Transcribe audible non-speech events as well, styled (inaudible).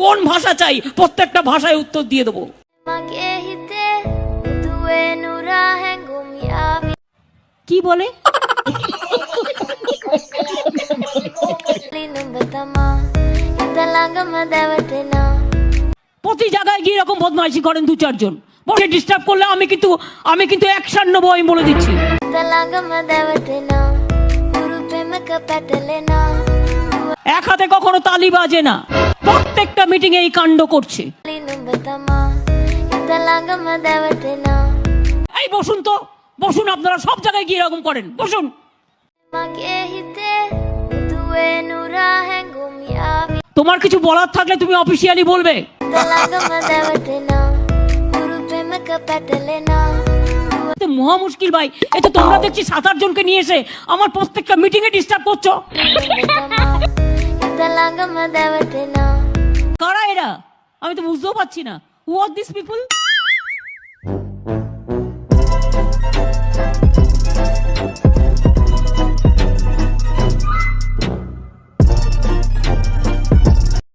কোন ভাষা চাই? প্রত্যেকটা ভাষায় উত্তর দিয়ে দেবো। কি বলে? প্রতি জায়গায় গিয়ে এরকম বদমাইশি করেন দু চারজন। পরে ডিস্টার্ব করলে আমি কিন্তু আমি কিন্তু অ্যাকশন নব আমি বলে দিচ্ছি। এক হাতে কখনো তালি বাজে না। প্রত্যেকটা মিটিং এই কাণ্ড করছে। এই বসুন তো বসুন আপনারা সব জায়গায় গিয়ে এরকম করেন বসুন। তোমার কিছু বলার থাকলে তুমি অফিসিয়ালি বলবে। মহা মুশকিল ভাই এ তো তোমরা দেখছি সাত আট জনকে নিয়ে এসে আমার প্রত্যেকটা মিটিংয়ে ডিস্টার্ব করছ। (laughs) (laughs) কারা এরা? আমি তো বুঝতেও পারছি না। হু আর দিস পিপল